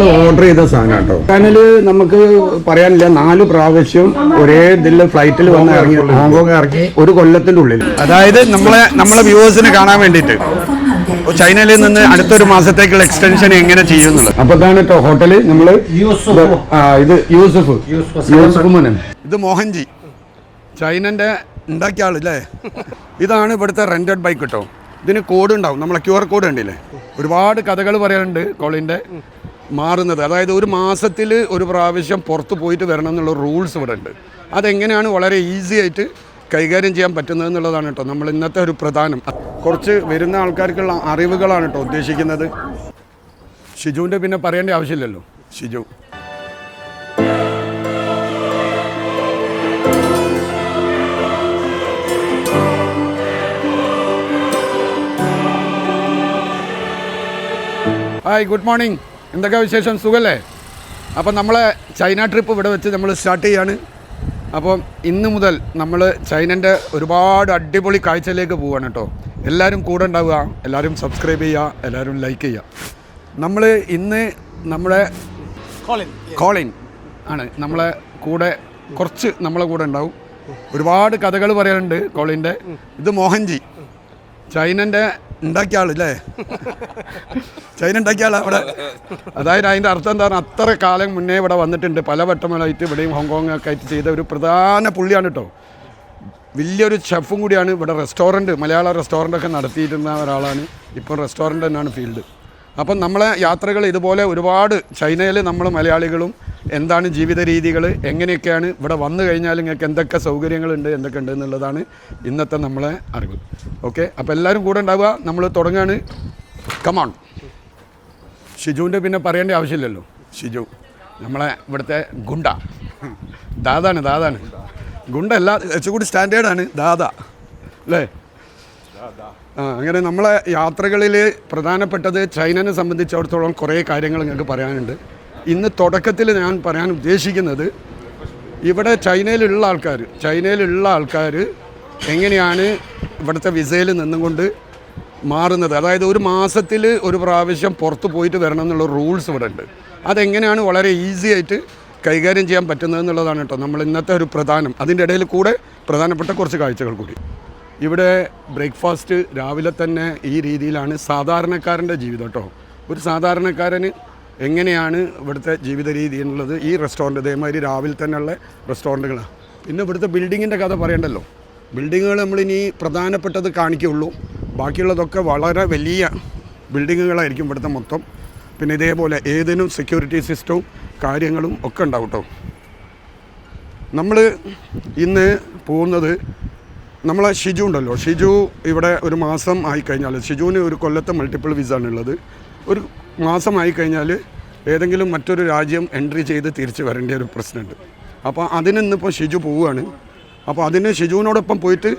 നമ്മൾ ഓർഡർ ചെയ്ത സാധനം കേട്ടോ ചാനൽ നമുക്ക് പറയാനില്ല നാല് പ്രാവശ്യം ഒരേ ഇതിൽ ഫ്ലൈറ്റിൽ വന്ന് ഇറങ്ങി ഹോങ്കോങ് ഇറങ്ങി. ഒരു കൊല്ലത്തിന്റെ ഉള്ളിൽ അതായത് നമ്മളെ നമ്മളെ വ്യൂവേഴ്സിനെ കാണാൻ വേണ്ടിയിട്ട്. ചൈനയിൽ നിന്ന് അടുത്തൊരു മാസത്തേക്കുള്ള എക്സ്റ്റൻഷൻ എങ്ങനെ ചെയ്യുന്നുള്ളത്? അപ്പൊ ഇതാണ് കേട്ടോ ഹോട്ടൽ. നമ്മൾ ഇത് യൂസഫ്. യൂസഫ് മോനൻ ഇത് മോഹൻജി. ചൈനന്റെ ഉണ്ടാക്കിയ ആളല്ലേ ഇതാണ് ഇവിടുത്തെ റെന്റഡ് ബൈക്ക് കേട്ടോ ഇതിന് കോഡ് ഉണ്ടാവും. നമ്മളെ ക്യു ആർ കോഡ് ഉണ്ടല്ലേ ഒരുപാട് കഥകൾ പറയാനുണ്ട് കോളിന്റെ മാറുന്നത്. അതായത് ഒരു മാസത്തിൽ ഒരു പ്രാവശ്യം പുറത്ത് പോയിട്ട് വരണം എന്നുള്ള റൂൾസ് ഇവിടെ ഉണ്ട് അതെങ്ങനെയാണ് വളരെ ഈസി ആയിട്ട് കൈകാര്യം ചെയ്യാൻ പറ്റുന്നത് എന്നുള്ളതാണ് കേട്ടോ. നമ്മൾ ഇന്നത്തെ ഒരു പ്രധാനം. കുറച്ച് വരുന്ന ആൾക്കാർക്കുള്ള അറിവുകളാണ് കേട്ടോ ഉദ്ദേശിക്കുന്നത്. ഷിജുവിന്റെ പിന്നെ പറയേണ്ട ആവശ്യമില്ലല്ലോ. ഷിജു. Hi good morning. എന്തൊക്കെ വിശേഷം? സുഖല്ലേ? അപ്പം നമ്മളെ ചൈന ട്രിപ്പ് ഇവിടെ വെച്ച് നമ്മൾ സ്റ്റാർട്ട് ചെയ്യാണ്. അപ്പം ഇന്ന് മുതൽ നമ്മൾ ചൈനന്റെ ഒരുപാട് അടിപൊളി കാഴ്ചയിലേക്ക് പോവാണ് കേട്ടോ. എല്ലാവരും കൂടെ ഉണ്ടാവുക എല്ലാവരും സബ്സ്ക്രൈബ് ചെയ്യുക എല്ലാവരും ലൈക്ക് ചെയ്യുക. നമ്മൾ ഇന്ന് നമ്മുടെ കോളിൻ ആണ്. നമ്മളെ കൂടെ കുറച്ച് നമ്മളെ കൂടെ ഉണ്ടാവും. ഒരുപാട് കഥകൾ പറയാനുണ്ട് കോളിന്റെ ഇത് മോഹൻജി. ചൈനന്റെ ഉണ്ടാക്കിയ ആളല്ലേ ചൈന ഉണ്ടാക്കിയ ആളാ അവിടെ? അതായത് അതിന്റെ അർത്ഥം എന്താണ്? അത്ര കാലം മുന്നേ ഇവിടെ വന്നിട്ടുണ്ട്. പല വട്ടങ്ങളായിട്ട് ഇവിടെയും ഹോങ്കോങ് ഒക്കെ ആയിട്ട് ചെയ്ത ഒരു പ്രധാന പുള്ളിയാണ് കേട്ടോ. വലിയൊരു ഷെഫും കൂടിയാണ് ഇവിടെ റെസ്റ്റോറന്റ് മലയാള റെസ്റ്റോറന്റ് ഒക്കെ നടത്തിയിരുന്ന ഒരാളാണ്. ഇപ്പോൾ റെസ്റ്റോറന്റ് തന്നെയാണ് ഫീൽഡ്. അപ്പം നമ്മളെ യാത്രകൾ ഇതുപോലെ ഒരുപാട് ചൈനയിൽ നമ്മൾ മലയാളികളും എന്താണ് ജീവിത രീതികൾ എങ്ങനെയൊക്കെയാണ് ഇവിടെ വന്നു കഴിഞ്ഞാൽ നിങ്ങൾക്ക് എന്തൊക്കെ സൗകര്യങ്ങളുണ്ട് എന്തൊക്കെ ഉണ്ട് എന്നുള്ളതാണ് ഇന്നത്തെ നമ്മളെ അറിവ്. ഓക്കെ? അപ്പോൾ എല്ലാവരും കൂടെ ഉണ്ടാവുക. നമ്മൾ തുടങ്ങുകയാണ് കമോൺ ഷിജുവിന്റെ പിന്നെ പറയേണ്ട ആവശ്യമില്ലല്ലോ. ഷിജു നമ്മളെ ഇവിടുത്തെ ഗുണ്ട. ദാദാണ് ദാദാണ്. ഗുണ്ട അല്ല കുറച്ചുകൂടി സ്റ്റാൻഡേർഡാണ് ദാദ. അല്ലേ? അങ്ങനെ നമ്മളെ യാത്രകളിൽ പ്രധാനപ്പെട്ടത് ചൈനനെ സംബന്ധിച്ചിടത്തോളം കുറേ കാര്യങ്ങൾ നിങ്ങൾക്ക് പറയാനുണ്ട്. ഇന്ന് തുടക്കത്തിൽ ഞാൻ പറയാൻ ഉദ്ദേശിക്കുന്നത് ഇവിടെ ചൈനയിലുള്ള ആൾക്കാർ ചൈനയിലുള്ള ആൾക്കാർ എങ്ങനെയാണ് ഇവിടുത്തെ വിസയിൽ നിന്നുകൊണ്ട് മാറുന്നത്? അതായത് ഒരു മാസത്തിൽ ഒരു പ്രാവശ്യം പുറത്ത് പോയിട്ട് വരണം എന്നുള്ള റൂൾസ് ഇവിടെ ഉണ്ട് അതെങ്ങനെയാണ് വളരെ ഈസി ആയിട്ട് കൈകാര്യം ചെയ്യാൻ പറ്റുന്നത് എന്നുള്ളതാണ് കേട്ടോ നമ്മൾ ഇന്നത്തെ ഒരു പ്രധാനം. അതിന്റെ ഇടയിൽ കൂടെ പ്രധാനപ്പെട്ട കുറച്ച് കാഴ്ചകൾ കൂടി. ഇവിടെ ബ്രേക്ക്ഫാസ്റ്റ് രാവിലെ തന്നെ ഈ രീതിയിലാണ് സാധാരണക്കാരന്റെ ജീവിതം കേട്ടോ. ഒരു സാധാരണക്കാരന് എങ്ങനെയാണ് ഇവിടുത്തെ ജീവിത രീതി എന്നുള്ളത് ഈ റെസ്റ്റോറന്റ് ഇതേമാതിരി രാവിലെ തന്നെയുള്ള റെസ്റ്റോറന്റുകളാണ് പിന്നെ ഇവിടുത്തെ ബിൽഡിങ്ങിന്റെ കഥ പറയണ്ടല്ലോ. ബിൽഡിങ്ങുകൾ നമ്മളിനി പ്രധാനപ്പെട്ടത് കാണിക്കുകയുള്ളൂ. ബാക്കിയുള്ളതൊക്കെ വളരെ വലിയ ബിൽഡിങ്ങുകളായിരിക്കും ഇവിടുത്തെ മൊത്തം. പിന്നെ ഇതേപോലെ ഏതിനും സെക്യൂരിറ്റി സിസ്റ്റവും കാര്യങ്ങളും ഒക്കെ ഉണ്ടാവും കേട്ടോ. നമ്മൾ ഇന്ന് പോകുന്നത് നമ്മളെ ഷിജു ഉണ്ടല്ലോ. ഷിജു ഇവിടെ ഒരു മാസം ആയി ആയിക്കഴിഞ്ഞാൽ ഷിജുവിന് ഒരു കൊല്ലത്തെ മൾട്ടിപ്പിൾ വിസ ആണുള്ളത്. ഒരു മാസം ആയിക്കഴിഞ്ഞാൽ ഏതെങ്കിലും മറ്റൊരു രാജ്യം എൻട്രി ചെയ്ത് തിരിച്ച് വരേണ്ട ഒരു പ്രശ്നമുണ്ട്. അപ്പോൾ അതിനിന്നിപ്പോൾ ഷിജു പോവുകയാണ്. അപ്പോൾ അതിന് ഷിജുവിനോടൊപ്പം പോയിട്ട്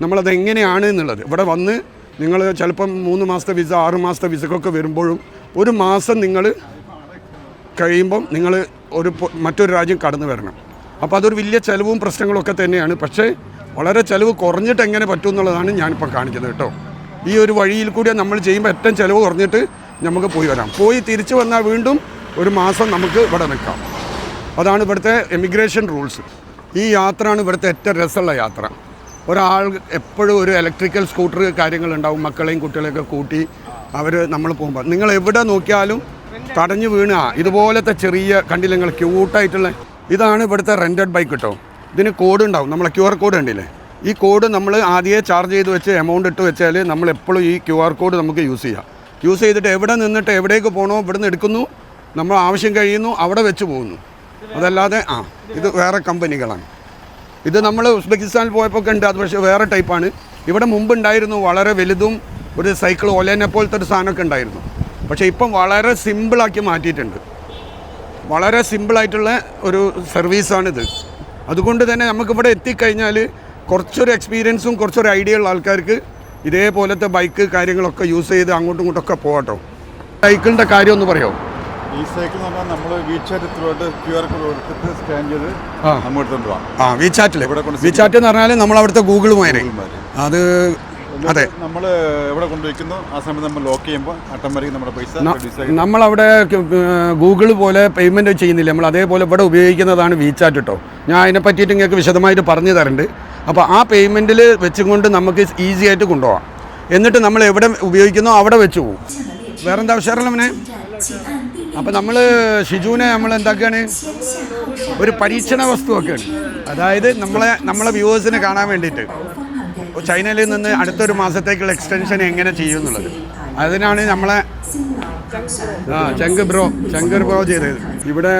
നമ്മളത് എങ്ങനെയാണ് എന്നുള്ളത്. ഇവിടെ വന്ന് നിങ്ങൾ ചിലപ്പം മൂന്ന് മാസത്തെ വിസ ആറ് മാസത്തെ വിസക്കൊക്കെ വരുമ്പോഴും ഒരു മാസം നിങ്ങൾ കഴിയുമ്പം നിങ്ങൾ ഒരു മറ്റൊരു രാജ്യം കടന്നു വരണം. അപ്പോൾ അതൊരു വലിയ ചിലവും പ്രശ്നങ്ങളൊക്കെ തന്നെയാണ്. പക്ഷേ വളരെ ചിലവ് കുറഞ്ഞിട്ട് എങ്ങനെ പറ്റും എന്നുള്ളതാണ് ഞാനിപ്പോൾ കാണിക്കുന്നത് കേട്ടോ. ഈ ഒരു വഴിയിൽ കൂടി നമ്മൾ ചെയ്യുമ്പോൾ ഏറ്റവും ചിലവ് കുറഞ്ഞിട്ട് നമുക്ക് പോയി വരാം. പോയി തിരിച്ചു വന്നാൽ വീണ്ടും ഒരു മാസം നമുക്ക് ഇവിടെ നിൽക്കാം. അതാണ് ഇവിടുത്തെ എമിഗ്രേഷൻ റൂൾസ് ഈ യാത്രയാണ് ഇവിടുത്തെ ഏറ്റവും രസമുള്ള യാത്ര. ഒരാൾ എപ്പോഴും ഒരു ഇലക്ട്രിക്കൽ സ്കൂട്ടർ കാര്യങ്ങളുണ്ടാവും മക്കളെയും കുട്ടികളെയൊക്കെ കൂട്ടി അവർ നമ്മൾ പോകുമ്പോൾ. നിങ്ങൾ എവിടെ നോക്കിയാലും തടഞ്ഞു വീണ ഇതുപോലത്തെ ചെറിയ കണ്ടില്ല നിങ്ങൾ ക്യൂട്ടായിട്ടുള്ള ഇതാണ് ഇവിടുത്തെ റെന്റഡ് ബൈക്ക് കേട്ടോ. ഇതിന് കോഡ് ഉണ്ടാവും. നമ്മളെ ക്യു ആർ കോഡ് ഉണ്ടല്ലേ ഈ കോഡ് നമ്മൾ ആദ്യമേ ചാർജ് ചെയ്ത് വെച്ച് എമൗണ്ട് ഇട്ട് വെച്ചാൽ നമ്മൾ എപ്പോഴും ഈ ക്യു ആർ കോഡ് നമുക്ക് യൂസ് ചെയ്യാം. യൂസ് ചെയ്തിട്ട് എവിടെ നിന്നിട്ട് എവിടേക്ക് പോകണോ ഇവിടുന്ന് എടുക്കുന്നു. നമ്മൾ ആവശ്യം കഴിയുന്നു അവിടെ വെച്ച് പോകുന്നു. അതല്ലാതെ ആ ഇത് വേറെ കമ്പനികളാണ്. ഇത് നമ്മൾ ഉസ്ബെക്കിസ്ഥാനിൽ പോയപ്പോൾ ഉണ്ട് അത് പക്ഷേ വേറെ ടൈപ്പാണ് ഇവിടെ മുമ്പ് ഉണ്ടായിരുന്നു വളരെ വലുതും ഒരു സൈക്കിൾ ഒലേനെ പോലത്തെ ഒരു സാധനമൊക്കെ ഉണ്ടായിരുന്നു. പക്ഷേ ഇപ്പം വളരെ സിമ്പിളാക്കി മാറ്റിയിട്ടുണ്ട്. വളരെ സിമ്പിളായിട്ടുള്ള ഒരു സർവീസാണിത് അതുകൊണ്ട് തന്നെ നമുക്കിവിടെ എത്തിക്കഴിഞ്ഞാൽ കുറച്ചൊരു എക്സ്പീരിയൻസും കുറച്ചൊരു ഐഡിയ ഉള്ള ആൾക്കാർക്ക് ഇതേപോലത്തെ ബൈക്ക് കാര്യങ്ങളൊക്കെ യൂസ് ചെയ്ത് അങ്ങോട്ടും ഇങ്ങോട്ടൊക്കെ പോകട്ടോ സൈക്കിളിന്റെ കാര്യം ഒന്ന് പറയാമോ ഈ സൈക്കിൾ എന്ന് പറഞ്ഞാൽ നമ്മൾ വീച്ചാറ്റ് ത്രൂട്ട് ക്യു ആർ കോഡ് കൊടുത്തിട്ട് സ്കാൻ ചെയ്ത് ആ. നമ്മൾ എടുത്തോണ്ട് പോവാം ആ വീച്ചാറ്റിൽ ഇവിടെ കൊണ്ട് വിചാറ്റ് എന്ന് പറഞ്ഞാൽ നമ്മൾ അവിടുത്തെ ഗൂഗിൾ മാതിരി അത് അതെ. നമ്മൾ എവിടെ കൊണ്ടുവയ്ക്കുന്നു? ആ സമയത്ത് നമ്മൾ ലോക്ക് ചെയ്യുമ്പോൾ ഓട്ടോമാറ്റിക് നമ്മുടെ പൈസ നമ്മൾ അവിടെ നമ്മളവിടെ ഗൂഗിൾ പോലെ പേയ്മെന്റ് ചെയ്യുന്നില്ല. നമ്മൾ അതേപോലെ ഇവിടെ ഉപയോഗിക്കുന്നതാണ് വീചാറ്റ് കേട്ടോ ഞാൻ അതിനെ പറ്റിയിട്ട് നിങ്ങൾക്ക് വിശദമായിട്ട് പറഞ്ഞു തരുന്നുണ്ട് അപ്പോൾ ആ പേയ്മെന്റിൽ വെച്ചുകൊണ്ട് നമുക്ക് ഈസി ആയിട്ട് കൊണ്ടുപോകാം എന്നിട്ട് നമ്മൾ എവിടെ ഉപയോഗിക്കുന്നോ അവിടെ വെച്ച് പോകും വേറെന്താ ഉഷാറല്ല അവനെ അപ്പോൾ നമ്മൾ ഷിജുവിനെ നമ്മൾ എന്താക്കുകയാണ് ഒരു പരീക്ഷണ വസ്തുവൊക്കെയാണ്. അതായത് നമ്മളെ നമ്മളെ വ്യൂവേഴ്സിനെ കാണാൻ വേണ്ടിയിട്ട്. ചൈനയിൽ നിന്ന് അടുത്തൊരു മാസത്തേക്കുള്ള എക്സ്റ്റൻഷൻ എങ്ങനെ ചെയ്യും എന്നുള്ളത് അതിനാണ് നമ്മളെ ആ ചങ്ക് ബ്രോ ചെങ്കർ ബ്രോ ചെയ്തത്. ഇവിടെ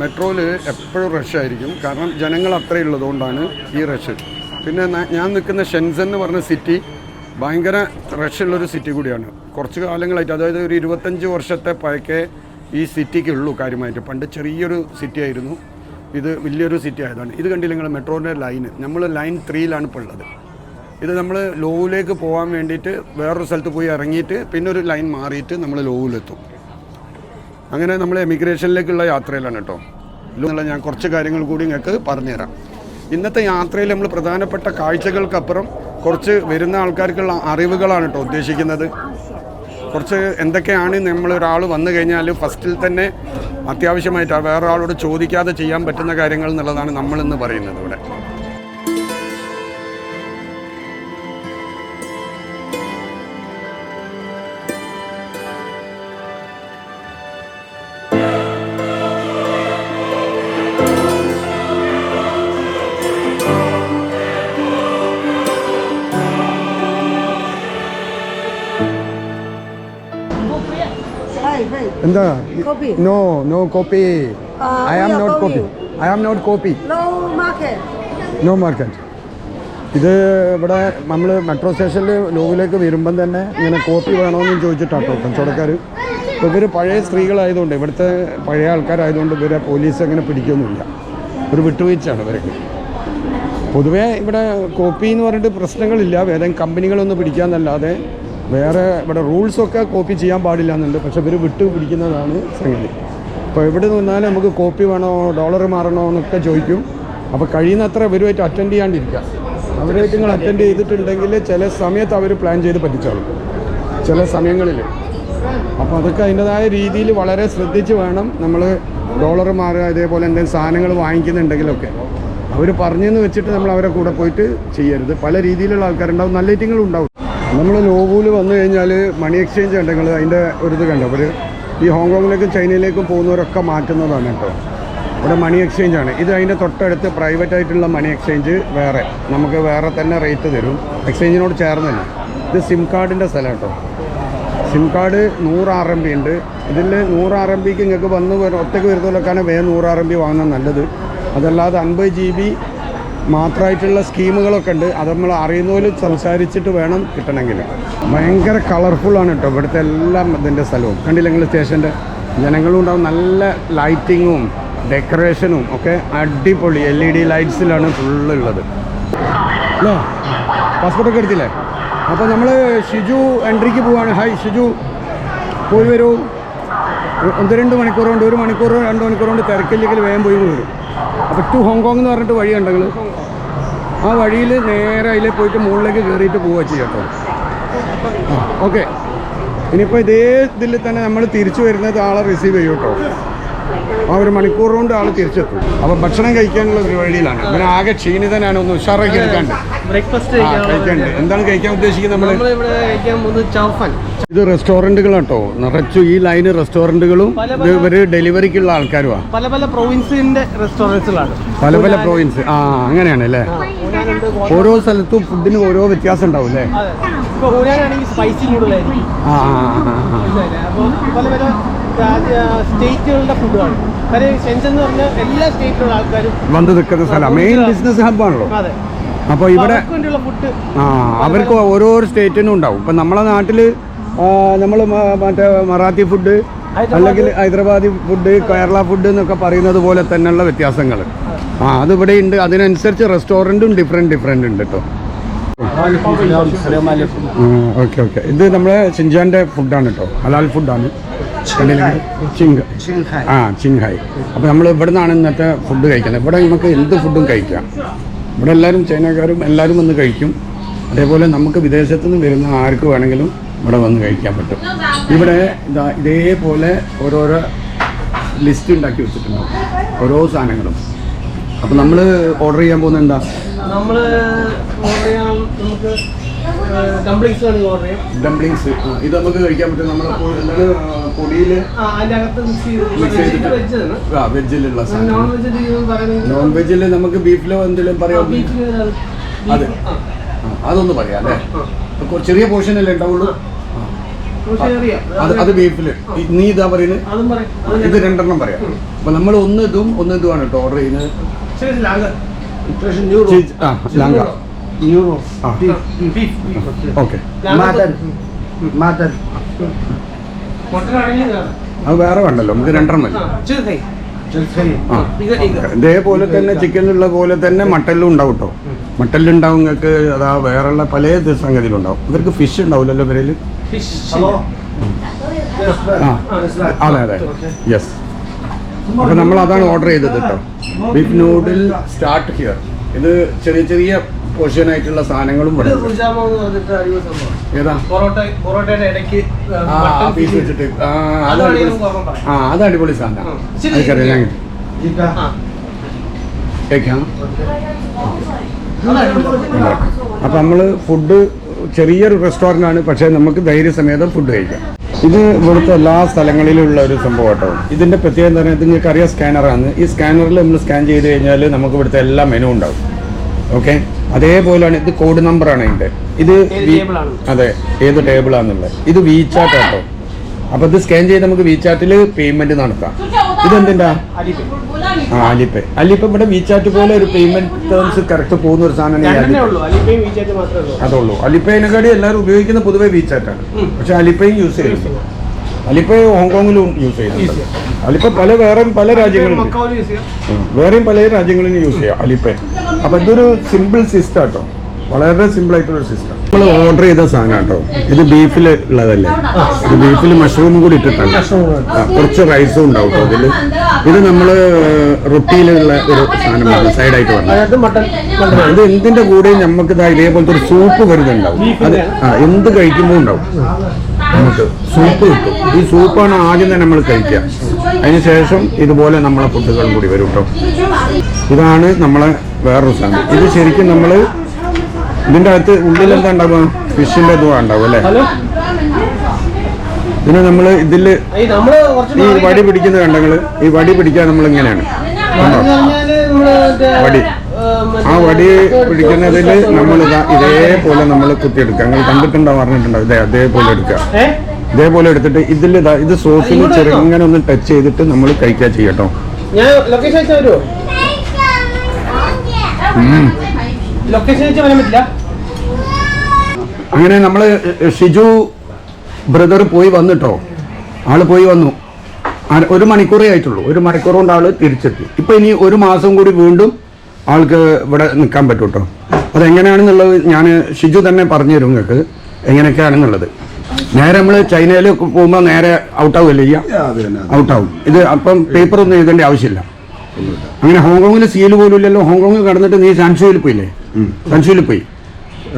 മെട്രോയിൽ എപ്പോഴും റഷ് ആയിരിക്കും. കാരണം ജനങ്ങൾ അത്രയുള്ളതുകൊണ്ടാണ് ഈ റഷ് പിന്നെ ഞാൻ നിൽക്കുന്ന ഷെൻസൻ എന്ന് പറഞ്ഞ സിറ്റി ഭയങ്കര റഷുള്ളൊരു സിറ്റി കൂടിയാണ്. കുറച്ച് കാലങ്ങളായിട്ട് അതായത് ഒരു ഇരുപത്തഞ്ച് വർഷത്തെ പഴക്കേ ഈ സിറ്റിക്ക് ഉള്ളൂ കാര്യമായിട്ട്. പണ്ട് ചെറിയൊരു സിറ്റി ആയിരുന്നു. ഇത് വലിയൊരു സിറ്റി ആയതാണ്. ഇത് കണ്ടില്ല നിങ്ങൾ മെട്രോന്റെ ലൈന് നമ്മൾ ലൈൻ ത്രീയിലാണ് ഇപ്പോൾ ഉള്ളത്. ഇത് നമ്മൾ ലോവിലേക്ക് പോകാൻ വേണ്ടിയിട്ട് വേറൊരു സ്ഥലത്ത് പോയി ഇറങ്ങിയിട്ട് പിന്നെ ഒരു ലൈൻ മാറിയിട്ട് നമ്മൾ ലോവിലെത്തും. അങ്ങനെ നമ്മൾ എമിഗ്രേഷനിലേക്കുള്ള യാത്രയിലാണ് കേട്ടോ എന്നുള്ള ഞാൻ കുറച്ച് കാര്യങ്ങൾ കൂടി നിങ്ങൾക്ക് പറഞ്ഞുതരാം. ഇന്നത്തെ യാത്രയിൽ നമ്മൾ പ്രധാനപ്പെട്ട കാഴ്ചകൾക്കപ്പുറം കുറച്ച് വരുന്ന ആൾക്കാർക്കുള്ള അറിവുകളാണ് കേട്ടോ ഉദ്ദേശിക്കുന്നത്. കുറച്ച് എന്തൊക്കെയാണ് നമ്മൾ വന്നു കഴിഞ്ഞാൽ ഫസ്റ്റിൽ തന്നെ അത്യാവശ്യമായിട്ട് വേറെ ആളോട് ചോദിക്കാതെ ചെയ്യാൻ പറ്റുന്ന കാര്യങ്ങൾ എന്നുള്ളതാണ് നമ്മളിന്ന് പറയുന്നത് ഇവിടെ. എന്താ? Copy. No, no copy Uh, I am we are not copy going. I am not copy No market. No market ഇത് ഇവിടെ നമ്മൾ മെട്രോ സ്റ്റേഷനിൽ ലോവിലേക്ക് വരുമ്പം തന്നെ ഇങ്ങനെ കോപ്പി വേണമെന്ന് ചോദിച്ചിട്ടാട്ടോ കച്ചവടക്കാർ ഇപ്പോൾ ഇവർ പഴയ സ്ത്രീകളായതുകൊണ്ട് ഇവിടുത്തെ പഴയ ആൾക്കാരായതുകൊണ്ട് ഇവരെ പോലീസ് അങ്ങനെ പിടിക്കൊന്നുമില്ല. ഒരു വിട്ടുവീഴ്ചയാണ് ഇവർക്ക്. പൊതുവേ ഇവിടെ കോപ്പി എന്ന് പറഞ്ഞിട്ട് പ്രശ്നങ്ങളില്ല. വേറെ കമ്പനികളൊന്നും പിടിക്കാന്നല്ലാതെ വേറെ ഇവിടെ റൂൾസൊക്കെ കോപ്പി ചെയ്യാൻ പാടില്ല എന്നുണ്ട്. പക്ഷെ ഇവർ വിട്ടു പിടിക്കുന്നതാണ് സംഗതി. അപ്പോൾ എവിടെ നിന്നാലും നമുക്ക് കോപ്പി വേണോ ഡോളർ മാറണോ എന്നൊക്കെ ചോദിക്കും. അപ്പോൾ കഴിയുന്നത്ര ഇവരുമായിട്ട് അറ്റൻഡ് ചെയ്യാണ്ടിരിക്കുക. അവരുമായിട്ട് നിങ്ങൾ അറ്റൻഡ് ചെയ്തിട്ടുണ്ടെങ്കിൽ ചില സമയത്ത് അവർ പ്ലാൻ ചെയ്ത് പറ്റിച്ചോളും. ചില സമയങ്ങളിൽ. അപ്പോൾ അതൊക്കെ അതിന്റെതായ രീതിയിൽ വളരെ ശ്രദ്ധിച്ച് വേണം നമ്മൾ ഡോളർ മാറുക ഇതേപോലെ എന്തെങ്കിലും സാധനങ്ങൾ വാങ്ങിക്കുന്നുണ്ടെങ്കിലൊക്കെ. അവർ പറഞ്ഞെന്ന് വെച്ചിട്ട് നമ്മൾ അവരെ കൂടെ പോയിട്ട് ചെയ്യരുത്. പല രീതിയിലുള്ള ആൾക്കാരുണ്ടാവും. നല്ല ഐറ്റങ്ങളും ഉണ്ടാവും. നമ്മൾ ലോഗോയിൽ വന്നു കഴിഞ്ഞാൽ മണി എക്സ്ചേഞ്ച് ഉണ്ടെങ്കിൽ അതിന്റെ ഒരു ഇത് കണ്ടോ. അവർ ഈ ഹോങ്കോങ്ങിലേക്കും ചൈനയിലേക്കും പോകുന്നവരൊക്കെ മാറ്റുന്നതാണ് കേട്ടോ. ഇവിടെ മണി എക്സ്ചേഞ്ച് ആണ്. ഇത് അതിന്റെ തൊട്ടടുത്ത് പ്രൈവറ്റ് ആയിട്ടുള്ള മണി എക്സ്ചേഞ്ച് വേറെ. നമുക്ക് വേറെ തന്നെ റേറ്റ് തരും. എക്സ്ചേഞ്ചിനോട് ചേർന്ന് തന്നെ ഇത് സിം കാർഡിന്റെ സ്ഥലം കേട്ടോ. സിം കാർഡ് നൂറ് ആർ എം ബി ഉണ്ട്. ഇതിൽ നൂറ് ആർ എം ബിക്ക് നിങ്ങൾക്ക് വന്ന് ഒറ്റയ്ക്ക് വരുന്നതിലൊക്കെയാണ് വേഗം നൂറ് ആർ എം ബി വാങ്ങുന്നത് നല്ലത്. അതല്ലാതെ അൻപത് ജി ബി മാത്രമായിട്ടുള്ള സ്കീമുകളൊക്കെ ഉണ്ട്. അത് നമ്മൾ അറിയുന്നതിൽ സംസാരിച്ചിട്ട് വേണം കിട്ടണമെങ്കിൽ. ഭയങ്കര കളർഫുള്ളാണ് കേട്ടോ ഇവിടുത്തെ എല്ലാം ഇതിന്റെ സ്ഥലവും. കണ്ടില്ല നിങ്ങൾ സ്റ്റേഷന്റെ ജനങ്ങളും ഉണ്ടാവും. നല്ല ലൈറ്റിങ്ങും ഡെക്കറേഷനും ഒക്കെ അടിപൊളി എൽ ഇ ഡി ലൈറ്റ്സിലാണ് ഫുള്ളുള്ളത് അല്ലേ പാസ്പോർട്ടൊക്കെ എടുത്തില്ലേ? അപ്പോൾ നമ്മൾ ഷിജു എൻട്രിക്ക് പോവാണ്. ഹായ് ഷിജു. പോയി വരൂ. ഒന്ന് രണ്ട് മണിക്കൂർ കൊണ്ട് ഒരു മണിക്കൂർ രണ്ട് മണിക്കൂർ കൊണ്ട് തിരക്കില്ലെങ്കിൽ വേഗം പോയി വരും. അപ്പോൾ ടു ഹോങ്കോങ് എന്ന് പറഞ്ഞിട്ട് വഴി ഉണ്ടെങ്കിൽ ആ വഴിയിൽ നേരെ അതിലെ പോയിട്ട് മുകളിലേക്ക് കയറിയിട്ട് പോവുക ചെയ്യാം കേട്ടോ. ആ ഓക്കെ. ഇനിയിപ്പോൾ ഇതേ ഇതിൽ തന്നെ നമ്മൾ തിരിച്ചു വരുന്നത് ആളെ റിസീവ് ചെയ്യും കേട്ടോ. ആ ഒരു മണിക്കൂർ കൊണ്ട് ആൾ തിരിച്ചെത്തും. അപ്പോൾ ഭക്ഷണം കഴിക്കാനുള്ള ഒരു വഴിയിലാണ്. അങ്ങനെ ആകെ ക്ഷീണിതനാണ്. ഒന്ന് ഉഷാറാക്കി എടുക്കാണ്ട്. ബ്രേക്ക്ഫാസ്റ്റ് കഴിക്കാണ്ട്. എന്താണ് കഴിക്കാൻ ഉദ്ദേശിക്കുന്നത് നമ്മൾ ഇവിടെ കഴിക്കാൻ പോകുന്നത് ചൗഫൻ ഇത് റെസ്റ്റോറന്റുകളാട്ടോ കേട്ടോ നിറച്ചു ഈ ലൈന് റെസ്റ്റോറന്റുകളും ഇവർ ഇത് ഇവർ ഡെലിവറിക്കുള്ള ആൾക്കാരുവാ. പല പല പ്രൊവിൻസിന്റെ റെസ്റ്റോറൻസുകളാണ് പല പല പ്രോവിൻസ് ആ അങ്ങനെയാണ് അല്ലേ? ഓരോ സ്ഥലത്തും ഫുഡിന് ഓരോ വ്യത്യാസം ഉണ്ടാവും അല്ലേ ഇപ്പൊ സ്പൈസി കൂടുതലായിരിക്കും ആ ആ, ആ, ആ. അപ്പോൾ പല പല സ്റ്റേറ്റുകളുടെ ഫുഡാണ് കാര്യം എന്ന് പറഞ്ഞാൽ എല്ലാ സ്റ്റേറ്റിലുള്ള ആൾക്കാരും വന്ന് നിൽക്കുന്ന സ്ഥലം. മെയിൻ ബിസിനസ് ഹബ്ബാണല്ലോ അതെ. അപ്പോൾ ഇവിടെ അവർക്ക് വേണ്ടിയുള്ള ഫുഡ് ആ അവർക്ക് ഓരോ സ്റ്റേറ്റിനും ഉണ്ടാവും. ഇപ്പം നമ്മളെ നാട്ടിൽ നമ്മൾ മറ്റേ മറാത്തി ഫുഡ് അല്ലെങ്കിൽ ഹൈദരാബാദി ഫുഡ് കേരള ഫുഡ് എന്നൊക്കെ പറയുന്നത് പോലെ തന്നെയുള്ള വ്യത്യാസങ്ങൾ. ആ അതിവിടെ ഉണ്ട്. അതിനനുസരിച്ച് റെസ്റ്റോറന്റും ഡിഫറെന്റ് ഡിഫറെന്റ് ഉണ്ട് കേട്ടോ ഓക്കെ ഓക്കെ ഇത് നമ്മളെ ചിഞ്ചാന്റെ ഫുഡാണ് കേട്ടോ ഹലാൽ ഫുഡാണ് ചിങ് ആ ചിങ്ഹായ്. അപ്പോൾ നമ്മൾ ഇവിടെ നിന്നാണ് ഇന്നത്തെ ഫുഡ് കഴിക്കുന്നത്. ഇവിടെ നമുക്ക് എന്ത് ഫുഡും കഴിക്കാം. ഇവിടെ എല്ലാവരും ചൈനക്കാരും എല്ലാവരും വന്ന് കഴിക്കും. അതേപോലെ നമുക്ക് വിദേശത്തു നിന്ന് വരുന്ന ആർക്ക് വേണമെങ്കിലും ഇവിടെ വന്ന് കഴിക്കാൻ പറ്റും. ഇവിടെ ഇതാ ഇതേപോലെ ഓരോരോ ലിസ്റ്റ് ഉണ്ടാക്കി വെച്ചിട്ടുണ്ട്. ഓരോ സാധനങ്ങളും. അപ്പം നമ്മൾ ഓർഡർ ചെയ്യാൻ പോകുന്നത് എന്താ? നമ്മൾ ഓർഡർ ചെയ്യാൻ നമുക്ക് ഡംപ്ലിങ്സ് ഓർഡർ ചെയ്യാം ഡംപ്ലിങ്സ് ഇത് നമുക്ക് കഴിക്കാൻ പറ്റും. നമ്മൾ പൊടിയിൽ വെജിലുള്ള നോൺ വെജിൽ നമുക്ക് ബീഫിലോ എന്തെങ്കിലും പറയാം അതെ. അതൊന്ന് പറയാം അല്ലേ? ചെറിയ പോർഷൻ അല്ലേ ഉണ്ടാവുള്ളൂ. അത് അത് ബീഫിൽ നീ ഇതാ പറയുന്നത് ഇത് രണ്ടെണ്ണം പറയാം. അപ്പൊ നമ്മൾ ഒന്ന് ഇതും ഒന്ന് ഇതുമാണ് കേട്ടോ ഓർഡർ ചെയ്യുന്നത്. ലാങ്ക ഓക്കെ. അത് വേറെ വേണ്ടല്ലോ നമുക്ക് രണ്ടെണ്ണം മതി ഇതേപോലെ തന്നെ ചിക്കനിലുള്ള പോലെ തന്നെ മട്ടലും ഉണ്ടാവും കേട്ടോ മട്ടലുണ്ടാവും നിങ്ങൾക്ക് അതാ വേറെയുള്ള പല ഇത് സംഗതിയിലും ഉണ്ടാവും. ഇവർക്ക് ഫിഷ് ഉണ്ടാവില്ലല്ലോ ഇവരിൽ അതെ അതെ. യെസ് അപ്പൊ നമ്മൾ അതാണ് ഓർഡർ ചെയ്തത് കേട്ടോ ബീഫ് നൂഡിൽ സ്റ്റാർട്ട് ഹിയർ ഇത് ചെറിയ ചെറിയ പോർഷൻ ആയിട്ടുള്ള സാധനങ്ങളും എന്ന് ഏതാ? ആ പീസ് വെച്ചിട്ട്. ആ അത് അടിപൊളി. ആ അത് അടിപൊളി സാധനം. അപ്പൊ നമ്മൾ എനിക്കറിയാം. അപ്പം നമ്മൾ ഫുഡ് ചെറിയൊരു റെസ്റ്റോറന്റ് ആണ് പക്ഷേ നമുക്ക് ധൈര്യസമേതം ഫുഡ് കഴിക്കാം. ഇത് ഇവിടുത്തെ എല്ലാ സ്ഥലങ്ങളിലുള്ള ഒരു സംഭവം കേട്ടോ. ഇതിന്റെ പ്രത്യേകത എന്താ പറയുക ഇത് നിങ്ങൾക്ക് അറിയാം സ്കാനറാണ്. ഈ സ്കാനറിൽ നമ്മൾ സ്കാൻ ചെയ്ത് കഴിഞ്ഞാൽ നമുക്ക് ഇവിടുത്തെ എല്ലാ മെനു ഉണ്ടാവും. ഓക്കെ? അതേപോലെയാണ് ഇത് കോഡ് നമ്പർ ആണ് ഇതിന്റെ ഇത്? അതെ ഏത് ടേബിളാണെന്നുള്ളത് ഇത് വീചാറ്റ് കേട്ടോ അപ്പോൾ ഇത് സ്കാൻ ചെയ്ത് നമുക്ക് വീചാറ്റിൽ പേയ്മെന്റ് നടത്താം. ഇതെന്തിന്റെ. ആ അലിപ്പേ. അലിപ്പ ഇവിടെ വീചാറ്റ് പോലെ ഒരു പേയ്മെന്റ് ടേംസ് കറക്റ്റ് പോകുന്ന ഒരു സാധനമാണ് അതുള്ളൂ അലിപ്പേനെക്കാടി എല്ലാവരും ഉപയോഗിക്കുന്ന പൊതുവെ ഉം. പക്ഷെ അലിപ്പയും യൂസ് ചെയ്യുന്നുണ്ട് അലിപ്പേ ഹോങ്കോങ്ങിലും യൂസ് ചെയ്യുന്നുണ്ട്. അലിപ്പ പല വേറെ പല രാജ്യങ്ങളിലും മക്കാവിൽ യൂസ് ചെയ്യാം. വേറെയും പല രാജ്യങ്ങളിലും യൂസ് ചെയ്യാം അലിപ്പേ. അപ്പൊ ഇതൊരു സിമ്പിൾ സിസ്റ്റം കേട്ടോ വളരെ സിമ്പിൾ ആയിട്ടുള്ള സിസ്റ്റം നമ്മൾ ഓർഡർ ചെയ്ത സാധനം കേട്ടോ ഇത് ബീഫിൽ ഉള്ളതല്ലേ? ഇത് ബീഫിൽ മഷ്റൂം കൂടി ഇട്ടിട്ടുണ്ട് കുറച്ച് റൈസും ഉണ്ടാവും കേട്ടോ ഇതിൽ ഇത് നമ്മൾ റൊട്ടിയിലുള്ള ഒരു സാധനമാണ് സൈഡായിട്ട് മട്ടൻ ഇത് എന്തിന്റെ കൂടെ നമുക്ക് ഇതാ ഇതേപോലത്തെ ഒരു സൂപ്പ് വരുന്നുണ്ടാവും. അത് ആ എന്ത് കഴിക്കുമ്പോൾ ഉണ്ടാവും. നമുക്ക് സൂപ്പ് കിട്ടും. ഈ സൂപ്പാണ് ആദ്യം തന്നെ നമ്മൾ കഴിക്കുക. അതിനുശേഷം ഇതുപോലെ നമ്മളെ ഫുഡുകളും കൂടി വരും കേട്ടോ ഇതാണ് നമ്മളെ വേറൊരു സാധനം. ഇത് ശരിക്കും നമ്മൾ ഇതിന്റെ അകത്ത് ഉള്ളിൽ എന്താ ഉണ്ടാവുക? ഫിഷിന്റെ ഇതുവാ ഉണ്ടാവും അല്ലേ? പിന്നെ നമ്മൾ ഇതിൽ ഈ വടി പിടിക്കുന്ന കണ്ടങ്ങൾ ഈ വടി പിടിക്കാൻ നമ്മൾ ഇങ്ങനെയാണ്. വടി. ആ, വടി പിടിക്കുന്നതിൽ നമ്മൾ ഇതേപോലെ നമ്മൾ കുത്തിയെടുക്കുക. നിങ്ങൾ കണ്ടിട്ടുണ്ടോ? പറഞ്ഞിട്ടുണ്ടോ ഇതേ അതേപോലെ എടുക്കുക. ഇതേപോലെ എടുത്തിട്ട് ഇതിൽ ഇതാ ഇത് സോസിൽ ചെറുങ്ങനെ ഒന്ന് ടച്ച് ചെയ്തിട്ട് നമ്മൾ കഴിക്കുക ചെയ്യട്ടോ. അങ്ങനെ നമ്മൾ ഷിജു ബ്രദർ പോയി വന്നിട്ടോ. ആൾ പോയി വന്നു. ഒരു മണിക്കൂറേ ആയിട്ടുള്ളൂ. ഒരു മണിക്കൂർ കൊണ്ട് ആൾ തിരിച്ചെത്തി. ഇപ്പൊ ഇനി ഒരു മാസം കൂടി വീണ്ടും ആൾക്ക് ഇവിടെ നിൽക്കാൻ പറ്റും കേട്ടോ അതെങ്ങനെയാണെന്നുള്ളത് ഞാൻ ഷിജു തന്നെ പറഞ്ഞു തരും നിങ്ങൾക്ക്. എങ്ങനെയൊക്കെയാണെന്നുള്ളത്. നേരെ നമ്മൾ ചൈനയിൽ പോകുമ്പോൾ നേരെ ഔട്ടാവുമല്ലേ ചെയ്യുക ഔട്ടാവും. ഇത് അപ്പം പേപ്പർ ഒന്നും എഴുതേണ്ട ആവശ്യമില്ല. അങ്ങനെ ഹോങ്കോങ്ങിൽ സീൽ പോലും ഇല്ലല്ലോ. ഹോങ്കോങ്ങിൽ കടന്നിട്ട് നീ സാൻഷുവിൽ പോയില്ലേ? സാൻഷുവിൽ പോയി.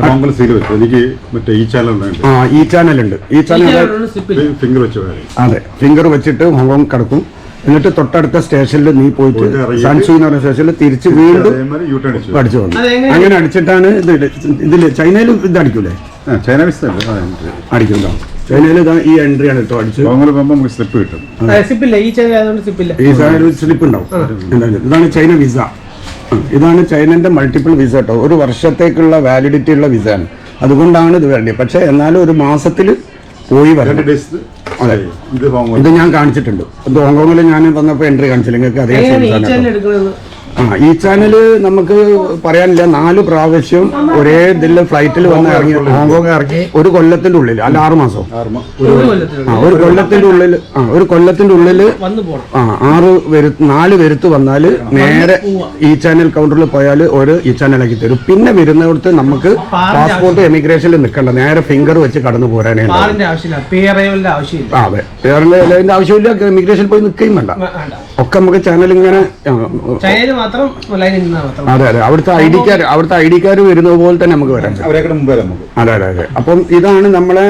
റോങ്കൽ സീൽ വെച്ചു. എനിക്ക് മറ്റേ ഈ ചാനൽ ഉണ്ട് ആ ഈ ചാനലുണ്ട് ഈ ചാനൽ ഫിംഗർ വെച്ച അതെ. ഫിംഗർ വെച്ചിട്ട് ഹോങ്കോങ് കിടക്കും. എന്നിട്ട് തൊട്ടടുത്ത സ്റ്റേഷനിൽ നീ പോയിട്ട് സൺസു സാൻസു എന്ന് പറഞ്ഞ സ്റ്റേഷനിൽ തിരിച്ച് വീണ്ടും അടിച്ചു വന്നു? അങ്ങനെ അടിച്ചിട്ടാണ് ഇത് ഇതിൽ ചൈനയിൽ ഇത് അടിക്കൂലേ? China visa അടിക്കുന്നുണ്ടോ? ചൈനയിൽ ഇതാ ഈ എൻട്രി ആണ് കേട്ടോ അടിച്ചു നമുക്ക് സ്ലിപ്പ് കിട്ടും. ഈ ചൈന ആയതുകൊണ്ട് സിപ്പില്ല ഈ സാധനം സ്ലിപ്പ് ഉണ്ടാവും. ഇതാണ് ചൈന വിസ ഇതാണ് ചൈനന്റെ മൾട്ടിപ്പിൾ വിസ കേട്ടോ. ഒരു വർഷത്തേക്കുള്ള വാലിഡിറ്റി ഉള്ള വിസ ആണ്. അതുകൊണ്ടാണ് ഇത് വേണ്ടത്. പക്ഷെ എന്നാലും ഒരു മാസത്തിൽ പോയി വരണം. അതെ. ഇത് ഞാൻ കാണിച്ചിട്ടുണ്ട്. ഹോങ്കോങ്ങിൽ ഞാൻ വന്നപ്പോൾ എൻട്രി കാണിച്ചില്ല. നിങ്ങൾക്ക് അതേ ഈ ആ ഈ ചാനൽ നമുക്ക് പറയാനില്ല. നാല് പ്രാവശ്യം ഒരേ ഇതിൽ ഫ്ലൈറ്റിൽ വന്ന് ഇറങ്ങി ഹോങ്കോങ് ഇറങ്ങി ഒരു കൊല്ലത്തിന്റെ ഉള്ളിൽ അല്ല ആറു മാസം. ഒരു കൊല്ലത്തിനുള്ളിൽ ആ ഒരു കൊല്ലത്തിന്റെ ഉള്ളിൽ ആ ഒരു കൊല്ലത്തിന്റെ ഉള്ളിൽ വന്നു പോണം. ആ ആറ് വരു നാല് വരുത്ത് വന്നാൽ നേരെ ഈ ചാനൽ കൗണ്ടറിൽ പോയാൽ ഒരു ഈ ചാനലാക്കി തരും. പിന്നെ വരുന്നിടത്ത് നമുക്ക് പാസ്പോർട്ട് എമിഗ്രേഷനിൽ നിൽക്കണ്ട. നേരെ ഫിംഗർ വെച്ച് കടന്നു പോരാനേ അതെ. അതിന്റെ ആവശ്യമില്ല എമിഗ്രേഷനിൽ പോയി നിൽക്കുകയും വേണ്ട. ഒക്കെ നമുക്ക് ചാനൽ ഇങ്ങനെ ചൈനയിൽ മാത്രം അതെ അതെ. അവിടുത്തെ ഐ ഡിക്കാർ അവിടുത്തെ ഐ ഡിക്കാർ വരുന്നത് പോലെ തന്നെ നമുക്ക് വരാം അതെ അതെ അതെ. അപ്പം ഇതാണ് നമ്മളെ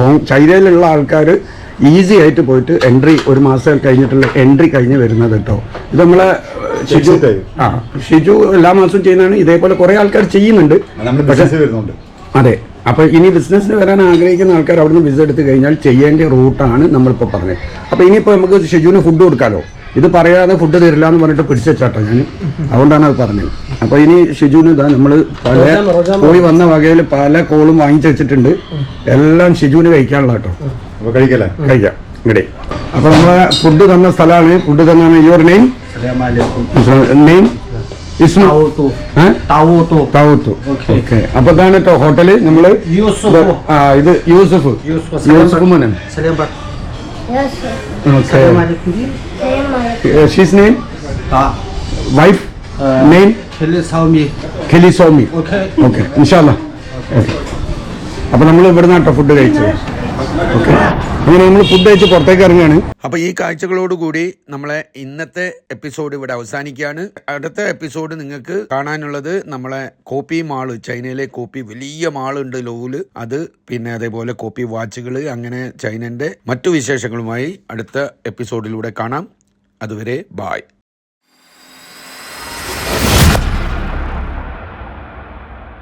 ഹോം ചൈനയിലുള്ള ആൾക്കാർ ഈസി ആയിട്ട് പോയിട്ട് എൻട്രി ഒരു മാസം കഴിഞ്ഞിട്ടുള്ള എൻട്രി കഴിഞ്ഞ് വരുന്നത് കേട്ടോ. ഇത് നമ്മളെ ഷിജു ആ ഷിജു എല്ലാ മാസവും ചെയ്യുന്നതാണ്. ഇതേപോലെ കുറെ ആൾക്കാർ ചെയ്യുന്നുണ്ട്. നമ്മൾ ബിസിനസ് വരുന്നുണ്ട്. അതെ. അപ്പൊ ഇനി ബിസിനസ്സിന് വരാൻ ആഗ്രഹിക്കുന്ന ആൾക്കാർ അവിടുന്ന് വിസ എടുത്തു കഴിഞ്ഞാൽ ചെയ്യേണ്ട റൂട്ടാണ് നമ്മളിപ്പോൾ പറഞ്ഞത്. അപ്പൊ ഇനിയിപ്പോൾ നമുക്ക് ഷെജുവിന് ഫുഡ് കൊടുക്കാലോ. ഇത് പറയാതെ ഫുഡ് തരില്ല എന്ന് പറഞ്ഞിട്ട് പിടിച്ചാട്ടോ ഞാൻ അതുകൊണ്ടാണ് അത് പറഞ്ഞത്. അപ്പൊ ഇനി ഷിജുവിന് ഇതാ നമ്മൾ പല. പോയി വന്ന വകയിൽ പല കോളും വാങ്ങിച്ചു വെച്ചിട്ടുണ്ട്. എല്ലാം ഷിജുവിന് കഴിക്കാനുള്ള കേട്ടോ. അപ്പോൾ കഴിക്കല്ലേ? കഴിക്കാം. ഇങ്ങടെ. അപ്പോൾ നമ്മളെ ഫുഡ് തന്ന സ്ഥലമാണ് ഫുഡ് തന്ന യുവർ നെയിം നെയിം അപ്പൊ ഇതാണ് കേട്ടോ ഹോട്ടൽ. നമ്മൾ യൂസുഫ്. ഇത്, ആ ഇത് യൂസഫ്. യൂസഫ്. ഷീസ് നെയിം ആ, വൈഫ് നെയിം. ഖലി സോമി. ഓക്കേ. ഓക്കെ ഇൻഷാല്ല ഓക്കെ അപ്പൊ നമ്മൾ ഇവിടുന്നാട്ടോ ഫുഡ് കഴിച്ചത്. ഓക്കെ അങ്ങനെ നമ്മൾ ഫുഡ് കഴിച്ച് പുറത്തേക്ക് ഇറങ്ങുകയാണ് അപ്പൊ ഈ കാഴ്ചകളോടുകൂടി നമ്മളെ ഇന്നത്തെ എപ്പിസോഡ് ഇവിടെ അവസാനിക്കുകയാണ്. അടുത്ത എപ്പിസോഡ് നിങ്ങൾക്ക് കാണാനുള്ളത് നമ്മളെ കോപ്പി മാൾ ചൈനയിലെ കോപ്പി വലിയ മാളുണ്ട് ലോവിൽ അത് പിന്നെ അതേപോലെ കോപ്പി വാച്ചുകൾ അങ്ങനെ ചൈനന്റെ മറ്റു വിശേഷങ്ങളുമായി അടുത്ത എപ്പിസോഡിലൂടെ കാണാം. അതുവരെ ബായ്